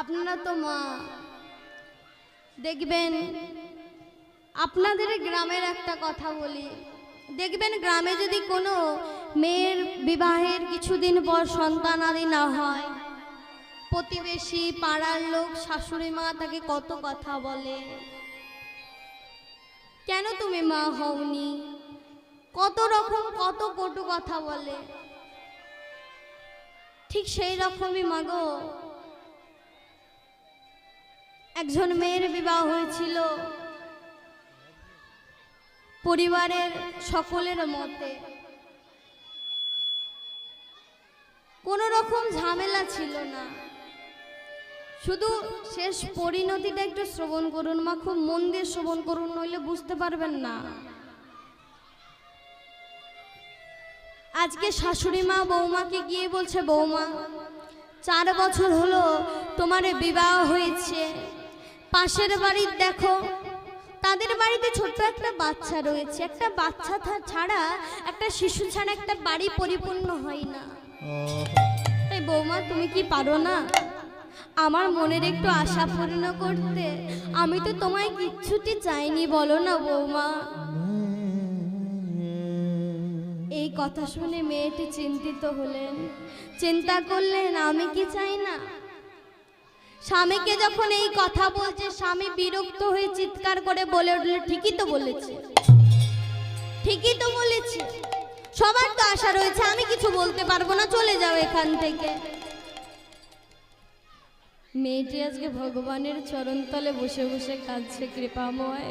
আপনারা তো মা। দেখবেন, আপনাদের গ্রামের একটা কথা বলি। দেখবেন, গ্রামে যদি কোনো মেয়ের বিবাহের কিছুদিন পর সন্তান আদি না হয়, প্রতিবেশী, পাড়ার লোক, শাশুড়ি মা তাকে কত কথা বলে? কেন তুমি মা হওনি? কত রকম, কত কটু কথা বলে? ঠিক সেই রকমই মাগো একজন মেয়ের বিবাহ হয়েছিল। পরিবারের সকলের মতে। কোনো রকম ঝামেলা ছিল না। শুধু শেষ পরিণতিটা একটু শ্রবণ করুন, মা, খুব মন দিয়ে শ্রবণ করুন, নইলে বুঝতে পারবেন না। আজকে শাশুড়ি মা বৌমাকে গিয়ে বলছে, বৌমা, চার বছর হলো তোমার বিবাহ হয়েছে। পাশের বাড়ির দেখো। তাদের বাড়িতে ছোট্ট একটা বাচ্চা রয়েছে। একটা বাচ্চা ছাড়া একটা শিশু ছাড়া একটা বাড়ি পরিপূর্ণ হয় না। তাই বৌমা তুমি কি পারো না? আমার মনের একটু আশা পূর্ণ করতে। আমি তো তোমায় কিচ্ছুটি চাইনি বলো না বৌমা। এই কথা শুনে মেয়েটি চিন্তিত হলেন। চিন্তা করলেন আমি কি চাই না? স্বামীকে যখন এই কথা বলছে, স্বামী বিরক্ত হয়ে চিৎকার করে বলে উঠল, ঠিকই তো বলেছি। ঠিকই তো বলেছি। সবার তো আশা রয়েছে, আমি কিছু বলতে পারব না, চলে যাও এখান থেকে। মেয়েটি আজকে ভগবানের চরণতলে বসে বসে কাঁদছে, কৃপাময়।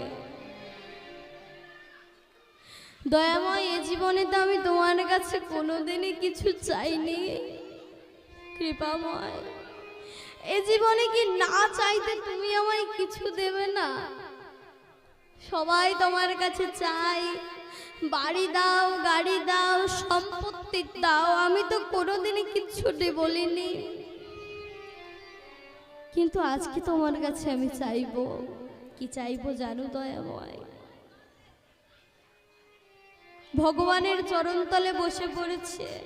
দয়াময়, এ জীবনে তো আমি তোমার কাছে কোনোদিনই কিছু চাইনি। কৃপাময়। এ জীবনে কি না চাইতে তুমি আমায় কিছু দেবে না? সবাই তোমার কাছে চাই। বাড়ি দাও, গাড়ি দাও, সম্পত্তি দাও। আমি তো কোনোদিনই কিচ্ছুটি বলিনি। কিন্তু আজকে তোমার কাছে আমি চাইব। কি চাইব জানো দয়াময়? ভগবানের চরণতলে বসে পড়েছে।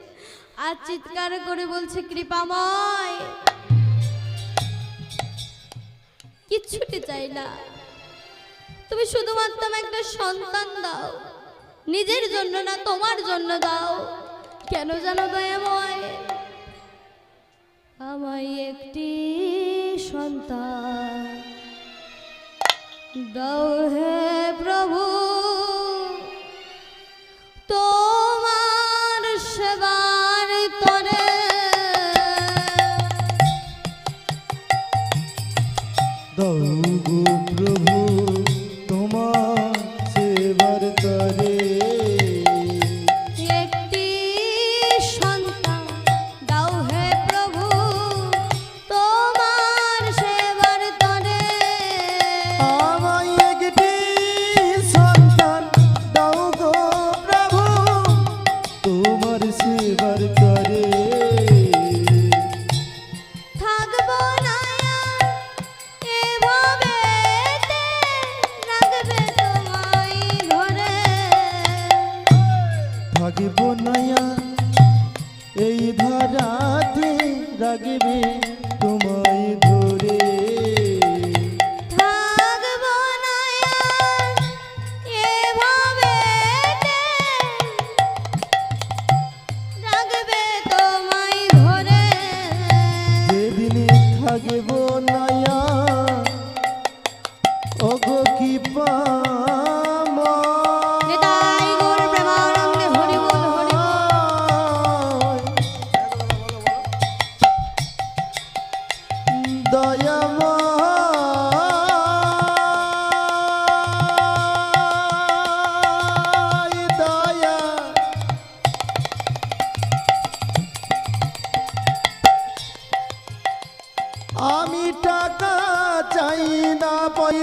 আর চিৎকার করে বলছে, কৃপাময়! কিচ্ছুটি চাই না। তুমি শুধুমাত্র আমাকে একটা সন্তান দাও। নিজের জন্য না, তোমার জন্য দাও। কেন জানো দয়াময়? আমায় একটি সন্তান দাও হে প্রভু।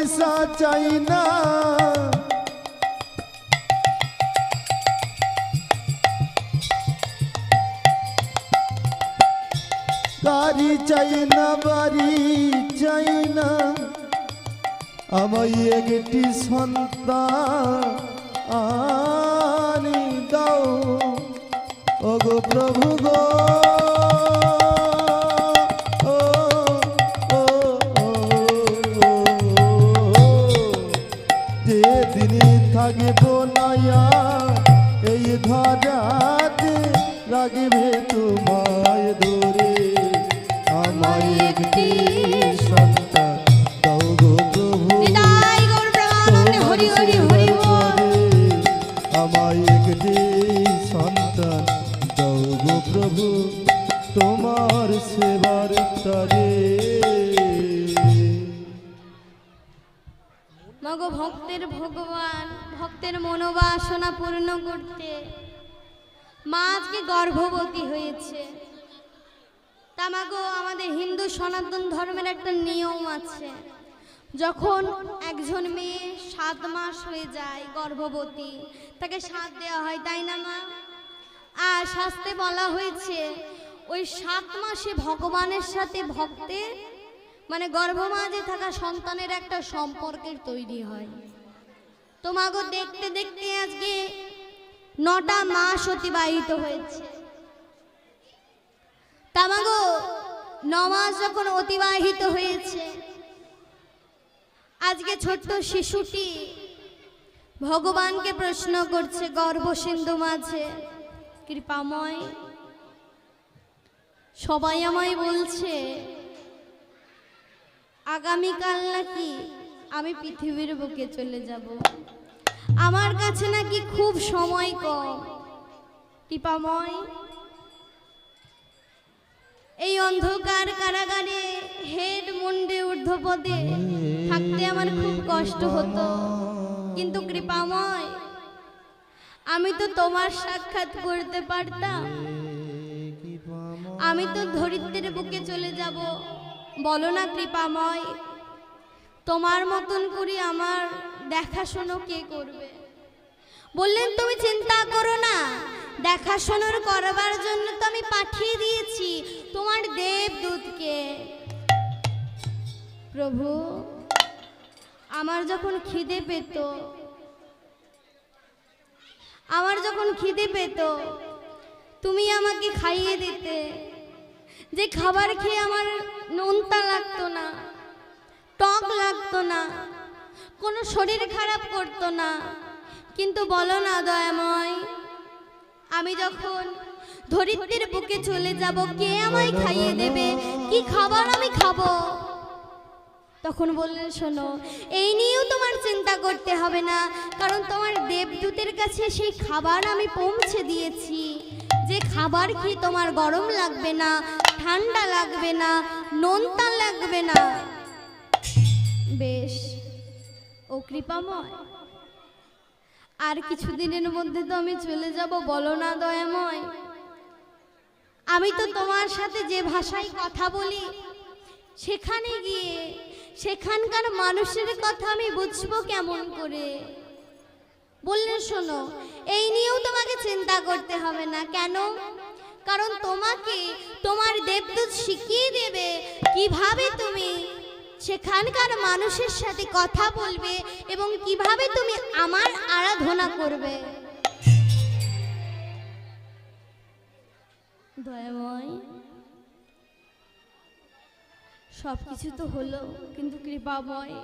পয়সা চাই না। গাড়ি চাই না, বাড়ি চাই না। আমায় একটি সন্তান দাও। ওগো প্রভু গো। রাগিব নাইয়া এই ধরাতে রাগিবে তোমায় ধরে। আমায় একটি সন্তান ভক্তের ভগবান, ভক্তের মনোবাসনা পূর্ণ করতে। মা আজকে গর্ভবতী হয়েছে। তা মাগো আমাদের হিন্দু সনাতন ধর্মের একটা নিয়ম আছে। যখন একজন মেয়ে সাত মাস হয়ে যায় গর্ভবতী, তাকে সাত দেওয়া হয়, তাই না মা? আর শাস্তে বলা হয়েছে, ওই সাত মাসে ভগবানের সাথে ভক্তের মানে গর্ভমাঝে থাকা সন্তানের একটা সম্পর্কের তৈরি হয়। তোমাগো দেখতে দেখতে আজকে নটা মাস অতিবাহিত হয়েছে। তামাগো ন মাস যখন অতিবাহিত হয়েছে, আজকে ছোট্ট শিশুটি ভগবানকে প্রশ্ন করছে গর্ভসিন্ধু মাঝে, কৃপাময়, সবাই আমায় বলছে আগামীকাল নাকি আমি পৃথিবীর বুকে চলে যাব? আমার কাছে নাকি খুব সময় কম। টিপাময় এই অন্ধকার কারাগারে হেড মুন্ডে ঊর্ধ্বপদে থাকতে আমার খুব কষ্ট হতো। কিন্তু কৃপাময়, আমি তো তোমার সাক্ষাৎ করতে পারতাম। আমি তো ধরিত্রের বুকে চলে যাব। বলো না কৃপাময়। তোমার মতন করে আমার দেখাশোনা কে করবে? বললেন, তুমি চিন্তা করো না। দেখাশোনার করবার জন্য তো আমি পাঠিয়ে দিয়েছি তোমার দেবদূতকে। প্রভু, আমার যখন খিদে পেত, আমার যখন খিদে পেত, তুমি আমাকে খাইয়ে দিতে। যে খাবার খেয়ে আমার নোনতা লাগতো না, টক লাগতো না, কোনো শরীর খারাপ করতো না। কিন্তু বলো না দয়াময়, আমি যখন ধরিত্রীর বুকে চলে যাব, কে আমায় খাইয়ে দেবে? কি খাবার আমি খাব? তখন বললেন শোনো, এই নিয়েও তোমার চিন্তা করতে হবে না, কারণ তোমার দেবদূতের কাছে সেই খাবার আমি পৌঁছে দিয়েছি। যে খাবার কি তোমার গরম লাগবে না, ঠান্ডা লাগবে না, নোনতা লাগবে না? বেশ, ও কৃপাময়। আর কিছুদিনের মধ্যে তো আমি চলে যাব, বলো না দয়াময়। আমি তো তোমার সাথে যে ভাষায় কথা বলি, সেখানে গিয়ে, সেখানকার মানুষের কথা আমি বুঝব কেমন করে? বললেন শোনো, এই নিয়েও তোমাকে চিন্তা করতে হবে না। কেন? কারণ তোমাকে তোমার দেবদূত শিখিয়ে দেবে কীভাবে তুমি সেখানকার মানুষের সাথে কথা বলবে এবং কীভাবে তুমি আমার আরাধনা করবে। সব কিছু তো হলো, কিন্তু কৃপাময়।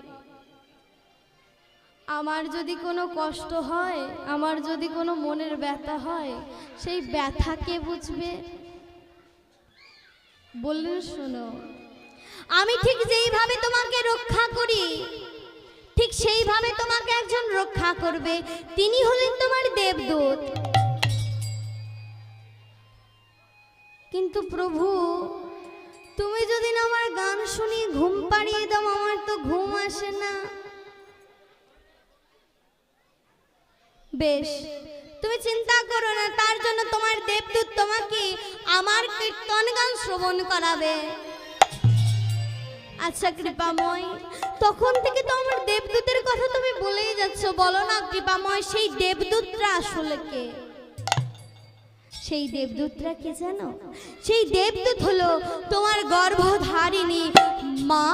আমার যদি কোনো কষ্ট হয়, আমার যদি কোনো মনের ব্যথা হয়, সেই ব্যথা কে বুঝবে? বললেন, শোনো, আমি ঠিক যেইভাবে তোমাকে রক্ষা করি, ঠিক সেইভাবে তোমাকে একজন রক্ষা করবে, তিনি হলেন তোমার দেবদূত। কিন্তু প্রভু, তুমি যদি না আমার গান শুনি, ঘুম পাড়িয়ে দাও, আমার তো ঘুম আসে না। বেশ। তুমি চিন্তা করো না, তার জন্য তোমার দেবদূত তোমাকে আমার কীর্তন গান শ্রবণ করাবে। আচ্ছা কৃপাময়, তখন থেকে তো আমার দেবদূতের কথা তুমি বলেই যাচ্ছ। বলো না, কৃপাময়, সেই দেবদূতরা আসলে কে? সেই দেবদূতরা কে জানো? সেই দেবদূত হলো তোমার গর্ভধারিণী মা,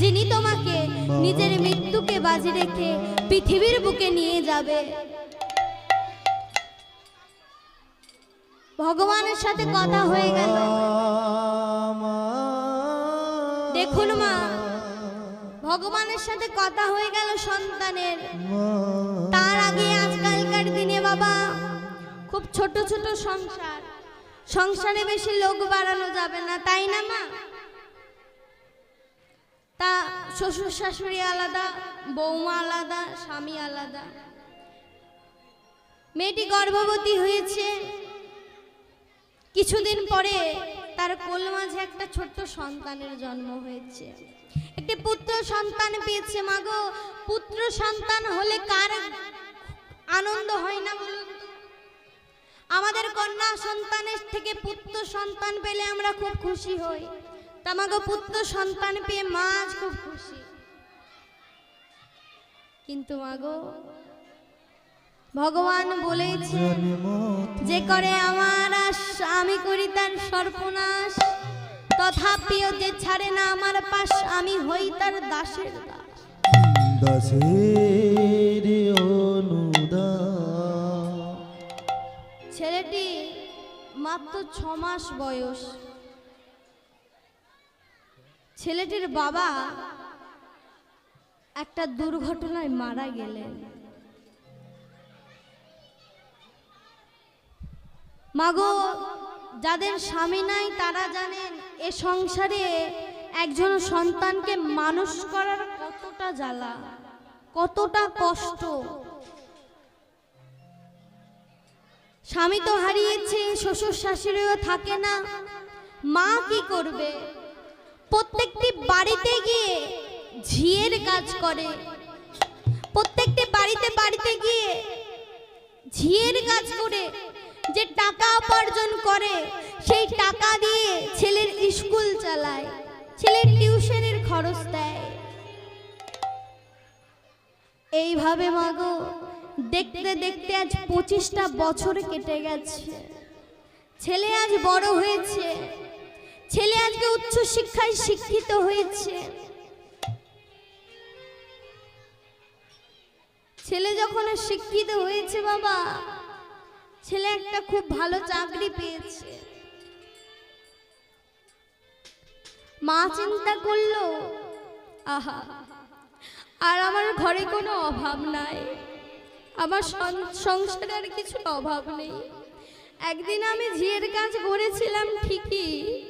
যিনি তোমাকে নিজের মৃত্যুকে বাজি রেখে পৃথিবীর বুকে নিয়ে যাবে। ভগবানের সাথে কথা হয়ে গেল। দেখুন মা, ভগবানের সাথে কথা হয়ে গেল সন্তানের। তার আগে আজকালকার দিনে বাবা, খুব ছোট ছোট সংসার। সংসারে বেশি লোক বাড়ানো যাবে না, তাই না মা? তা শ্বশুর শাশুড়ি আলাদা, বৌমা আলাদা, স্বামী আলাদা। মেয়েটি গর্ভবতী হয়েছে। কিছুদিন পরে তার কোল মাঝে একটা ছোট্ট সন্তানের জন্ম হয়েছে। একটি পুত্র সন্তান পেয়েছে। মাগো পুত্র সন্তান হলে কার আনন্দ হয় না আমাদের কন্যা সন্তানের থেকে পুত্র সন্তান পেলে আমরা খুব খুশি হই। তা মাগো পুত্র সন্তান পেয়ে মা আজ খুব খুশি। কিন্তু মাগো ভগবান বলেছে জন্মত যে করে আমার আমি করি তার সর্বনাশ তথাপিও যে ছাড়ে না আমার পাশ আমি হই তার দাসের দাস। দাসের ছেলেটি মাত্র ছ মাস বয়স। ছেলেটির বাবা একটা দুর্ঘটনায় মারা গেলেন। মাগো, যাদের স্বামী নাই, তারা জানেন এ সংসারে একজন সন্তানকে মানুষ করার কতটা জ্বালা, কতটা কষ্ট। স্বামী তো হারিয়েছে, শ্বশুর শাশুড়িও থাকে না। মা কি করবে? প্রত্যেকটি বাড়িতে গিয়ে ঝিয়ের কাজ করে। প্রত্যেকটি বাড়িতে বাড়িতে গিয়ে ঝিয়ের কাজ করে, যে টাকা উপার্জন করে, সেই টাকা দিয়ে ছেলের স্কুল চালায়, ছেলের টিউশনের খরচ দেয়। এইভাবে মাগো দেখতে দেখতে আজ পঁচিশটা বছর কেটে গেছে। ছেলে আজ বড় হয়েছে। ছেলে আজকে উচ্চ শিক্ষায় শিক্ষিত হয়েছে। ছেলে যখন শিক্ষিত হয়েছে বাবা, ছেলে একটা খুব ভালো চাকরি পেয়েছে। মা চিন্তা করল, আহা, আর আমার ঘরে কোনো অভাব নাই। আমার সং- সংসারে আর কিছু অভাব নেই। একদিন আমি ঝিয়ের কাজ করেছিলাম ঠিকই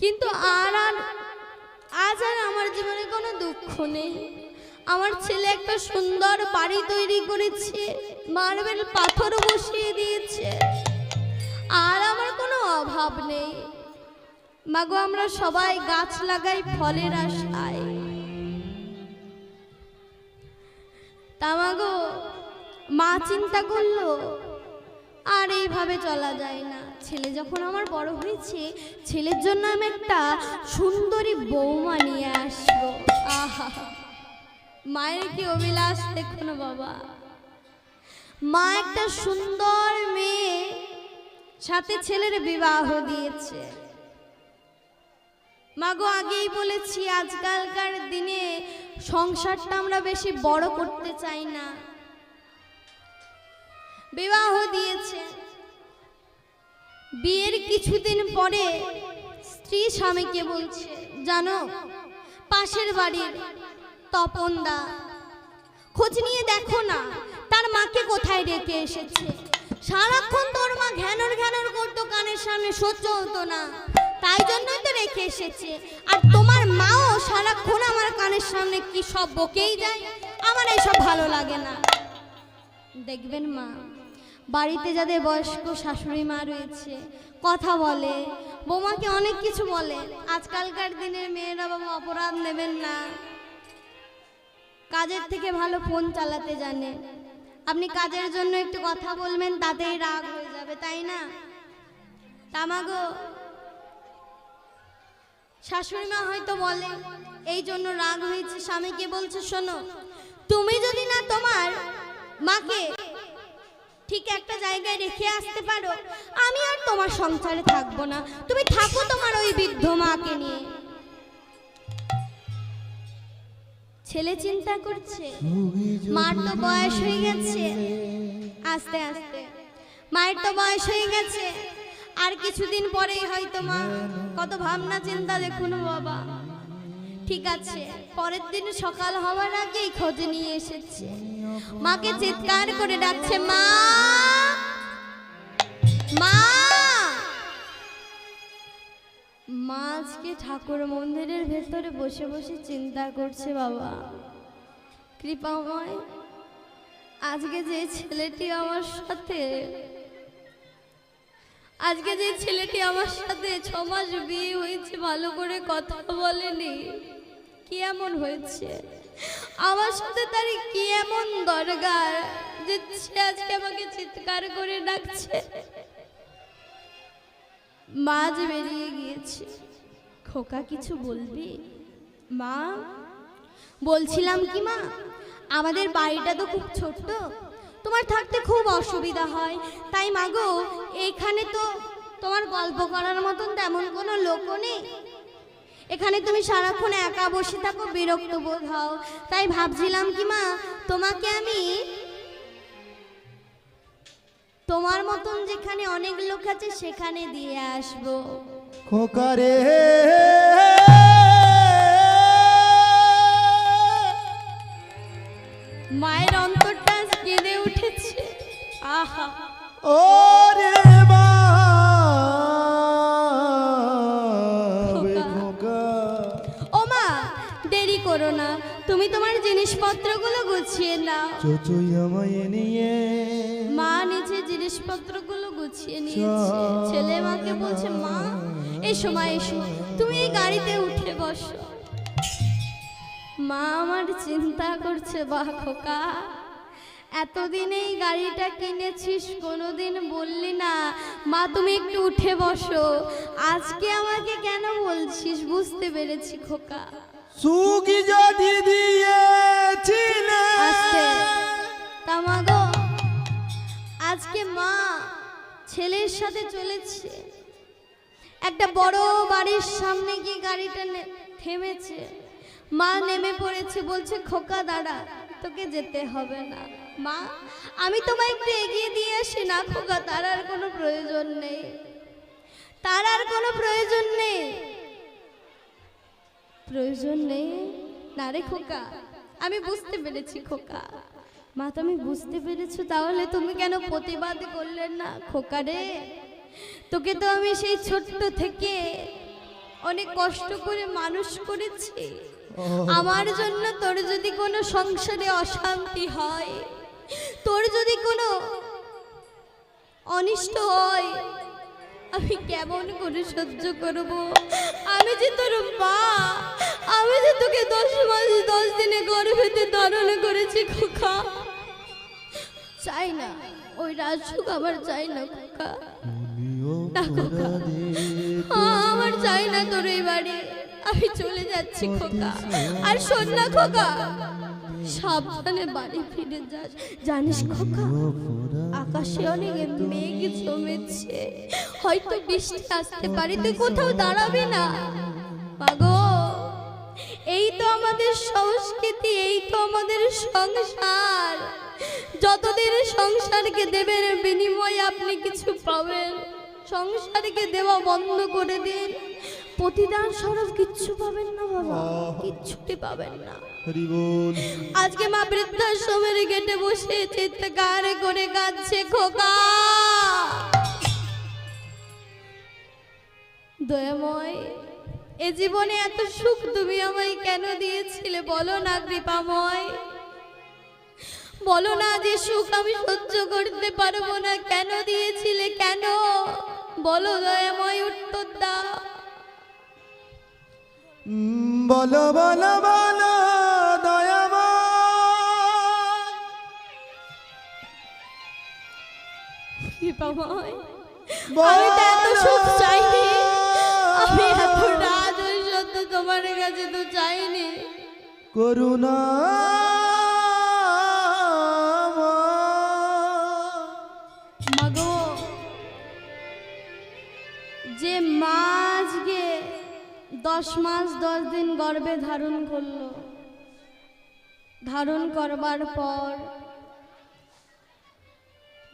কিন্তু আর আর, আজ আর আমার জীবনে কোনো দুঃখ নেই। আমার ছেলে একটা সুন্দর বাড়ি তৈরি করেছে, মার্বেল পাথর বসিয়ে দিয়েছে। আর আমার কোনো অভাব নেই। মাগো, আমরা সবাই গাছ লাগাই ফলের আশায়। তামাগো মা চিন্তা করল আর এইভাবে চলা যায় না। ছেলে যখন আমার বড় হয়েছে, ছেলের জন্য আমি একটা সুন্দরী বৌমা নিয়ে আসব। আহা, মায়ের কি অভিলাষ দেখুন বাবা। মা একটা সুন্দর মেয়ে, সাথে ছেলের বিবাহ দিয়েছে। মাগো আগেই বলেছি, আজকালকার দিনে সংসারটা আমরা বেশি বড় করতে চাই না। বিবাহ দিয়েছে। বিয়ের কিছুদিন পরে স্ত্রী স্বামীকে বলছে, জানো, পাশের বাড়ির তপনদা খোঁজ নিয়ে দেখো না, তার মাকে কোথায় রেখে এসেছে? সারাক্ষণ তোর মা ঘ্যানর ঘ্যানর করতো, কানের সামনে সহ্য হতো না, তাই জন্যই তো রেখে এসেছে। আর তোমার মাও সারাক্ষণ আমার কানের সামনে কি সব বকেই যায়? আমার এসব ভালো লাগে না। দেখবেন মা বাড়িতে যাদের বয়স্ক শাশুড়ি মা রয়েছে, কথা বলে। বৌমাকে অনেক কিছু বলে। আজকালকার দিনের মেয়েরা বাবা অপরাধ নেবেন না। কাজের থেকে ভালো ফোন চালাতে জানে। আপনি কাজের জন্য একটু কথা বলবেন, তাতেই রাগ হয়ে যাবে, তাই না? তামাগো শাশুড়ি মা হয়তো বলে, এই জন্য রাগ হয়েছে স্বামীকে। বলছে, শোনো, তুমি যদি না তোমার মাকে ঠিক একটা জায়গায় রেখে আসতে পারো। আমি আর তোমার সংসারে থাকব না। তুমি থাকো তোমার ওই বৃদ্ধ মাকে নিয়ে। ছেলে চিন্তা করছে। মার তো বয়স হয়ে গেছে। আস্তে আস্তে। মায়ের তো বয়স হয়ে গেছে। আর কিছুদিন পরেই হয়তো মা কত ভাবনা চিন্তা দেখুন বাবা। ঠিক আছে, পরের দিন সকাল হওয়ার আগেই খোঁজ নিয়ে এসেছে। মাকে চিৎকার করে ডাকছে, মা! মা! মা আজকে ঠাকুর মন্দিরের ভেতরে বসে বসে চিন্তা করছে, বাবা। কৃপাময়, আজকে যে ছেলেটি আমার সাথে, আজকে যে ছেলেটি আমার সাথে ছ মাস বিয়ে হয়েছে, ভালো করে কথা বলেনি। কি এমন হয়েছে? আমার সাথে তার কি এমন দরকার যে সে আজকে আমাকে চিৎকার করে ডাকছে? মা যে বেরিয়ে গিয়েছে। খোকা কিছু বলবি? মা? বলছিলাম কি মা? আমাদের বাড়িটা তো খুব ছোট্ট। তোমার থাকতে খুব অসুবিধা হয়। তাই মাগো এইখানে তো তোমার গল্প করার মতন তেমন কোনো লোকও নেই। এখানে তুমি সারাক্ষণ একা বসে থাকো বিরক্ত বোধ হও। তাই ভাবছিলাম কি মা তোমাকে আমি তোমার মতন যেখানে অনেক লোক আছে সেখানে দিয়ে আসব। খোকারে মায়ের অন্তরটা কেঁদে উঠেছে। আহা। ওরে তুমি তোমার জিনিসপত্রগুলো গুছিয়ে নাও। চচুই আমায় নিয়ে। মা নিচে জিনিসপত্রগুলো গুছিয়ে নিয়েছে। ছেলে মাকে বলছে মা এসো মা এসো তুমি এই গাড়িতে উঠে বসো। মা আমার চিন্তা করছে বা খোকা এতদিন এই গাড়িটা কিনেছিস কোনোদিন বললি না। মা তুমি একটু উঠে বসো। আজকে আমাকে কেন বলছিস? বুঝতে পেরেছি খোকা। সুগি যদি দিয়েছিলে তামাগো, আজকে মা ছেলের সাথে চলেছে। একটা বড় বাড়ির সামনে গিয়ে গাড়িটা থেমেছে। মা নেমে পড়েছে, বলছে, খোকা দাঁড়া তোকে যেতে হবে না। মা, আমি তোমায় একটু এগিয়ে দিয়ে আসি না, খোকা, তার আর কোনো প্রয়োজন নেই। তার আর কোনো প্রয়োজন নেই। প্রয়োজন নেই। না রে খোকা আমি বুঝতে পেরেছি খোকা। মা তুমি বুঝতে পেরেছ তাহলে তুমি কেন প্রতিবাদ করলেন না খোকা রে? তোকে তো আমি সেই ছোট্ট থেকে অনেক কষ্ট করে মানুষ করেছি। আমার জন্য তোর যদি কোনো সংসারে অশান্তি হয় তোর যদি কোনো অনিষ্ট হয় আমি কেমন করে সহ্য করব? আমি যে তোর মা আমি যে তোকে দশ মাস দশ দিনে গর্ভেতে ধারণ করেছি খোকা। চাই না ওই রাজুক আমার চাই না খোকা। না, খোকা। আমার চাই না তোর এই বাড়ি। আমি চলে যাচ্ছি খোকা। আর শোন না খোকা। সাবধানে বাড়ি ফিরে যাস। জানিস খোকা, আকাশে অনেক মেঘ জমেছে। হয়তো বৃষ্টি আসতে পারে, তুই কোথাও দাঁড়াবি না। পাগো এই তো আমাদের সংস্কৃতি, এই তো আমাদের সংসার। যতদিন সংসারকে দেবেন বিনিময়ে আপনি কিছু পাবেন, সংসারকে দেওয়া বন্ধ করে দিন। প্রতিদান স্বরূপ কিচ্ছু পাবেন না বাবা কিচ্ছুটি পাবেন না। আজকে মা বৃদ্ধাশ্রমের গেটে বসে চিৎকার করে কাঁদছে খোকা। দয়াময় এ জীবনে এত সুখ তুমি আমায় কেন দিয়েছিলে? বলো না কৃপাময়। বলো না যে সুখ আমি সহ্য করতে পারব না। কেন দিয়েছিলে? কেন? বলো দয়াময় উত্তর দাও বলো বলো বলো কৃপাময় আমি? তো এত সুখ চাইনি। আমি এত রাজ ঐশ্বর্য তোমার কাছে তো চাইনি। করুণা মাগো যে মা আজকে দশ মাস দশ দিন গর্ভে ধারণ করল ধারণ করবার পর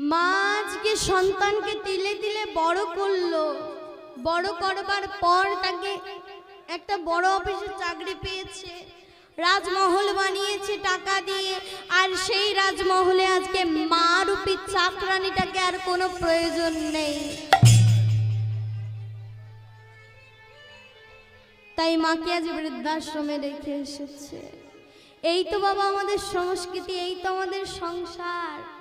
মা আজকে সন্তানকে তিলে তিলে বড় করল। বড় করবার পর তাকে একটা বড় অফিসে চাকরি পেয়েছে। রাজমহল বানিয়েছে টাকা দিয়ে। আর সেই রাজমহলে আজকে মা রূপী চাকরানিটাকে আর কোনো প্রয়োজন নেই। তাই মাকে আজ বৃদ্ধাশ্রমে রেখে এসেছে। এই তো বাবা আমাদের সংস্কৃতি, এই তো আমাদের সংসার।